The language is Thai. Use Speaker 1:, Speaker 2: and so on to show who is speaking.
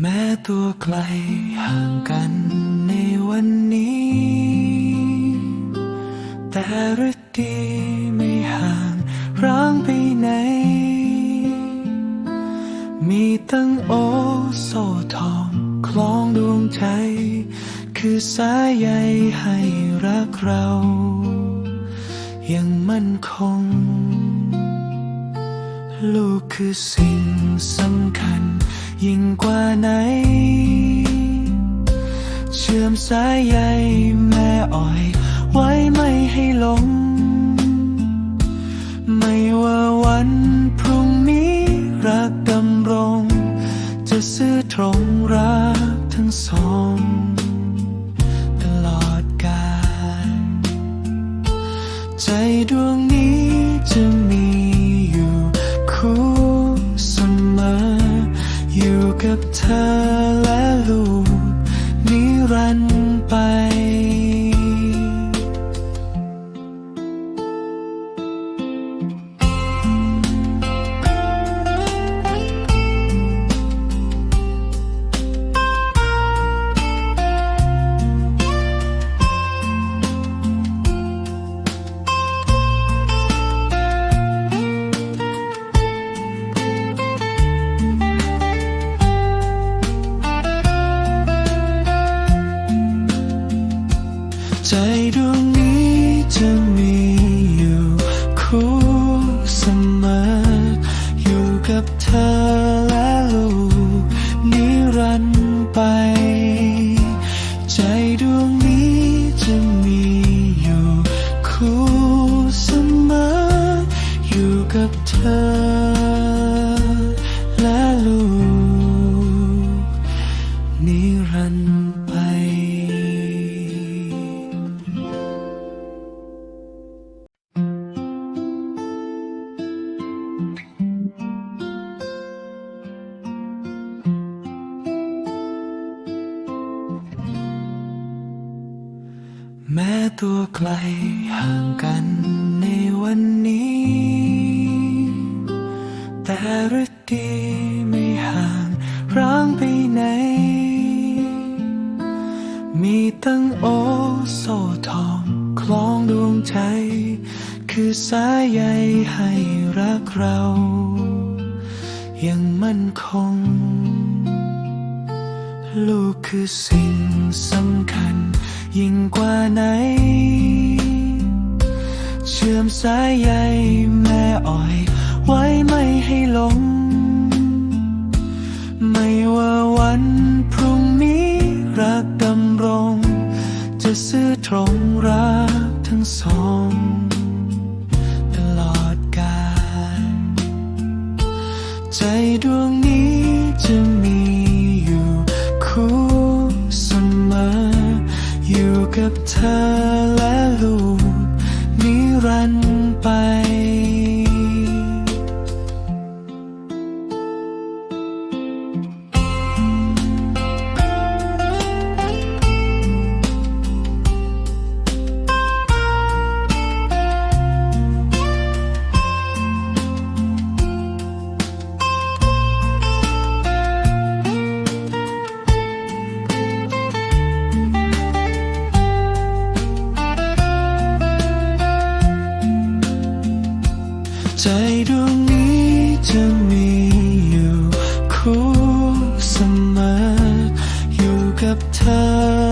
Speaker 1: แม้ตัวไกลห่างกันในวันนี้ แต่ฤดีไม่ห่างร้างไปไหน มีตั้งโอโซทองคล้องดวงใจ คือสายใยให้รักเรา ยังมั่นคง ลูกคือสิ่งสำคัญ ยิ่งกว่าไหน เชื่อมสายใยแม่อ่อย ไว้ไม่ให้หลง ไม่ว่าวันพรุ่งนี้รักดำรง จะซื่อตรงรักทั้งสองตลอดกาลใจดวงนี้จะ กับเธอและลูก ใจดวงนี้จะมีอยู่คู่เสมอ อยู่กับเธอและลูกนิรันดร์ไป ใจดวงนี้จะมีอยู่คู่เสมอ อยู่กับเธอ แม้ตัวไกลห่างกันในวันนี้ แต่ฤดีไม่ห่างร้างไปไหน มีตั้งโอโซทองคล้องดวงใจ คือสายใยให้รักเรา ยังมั่นคง ลูกคือสิ่งสำคัญ ยิ่งกว่าไหน เชื่อมสายใยแม่อ่อย ไว้ไม่ให้หลง ไม่ว่าวันพรุ่งนี้รักดำรง จะซื่อตรงรักทั้งสองตลอดกาลใจดวงนี้จะมี กับเธอ จะมีอยู่คู่สมออยู่กับเธอ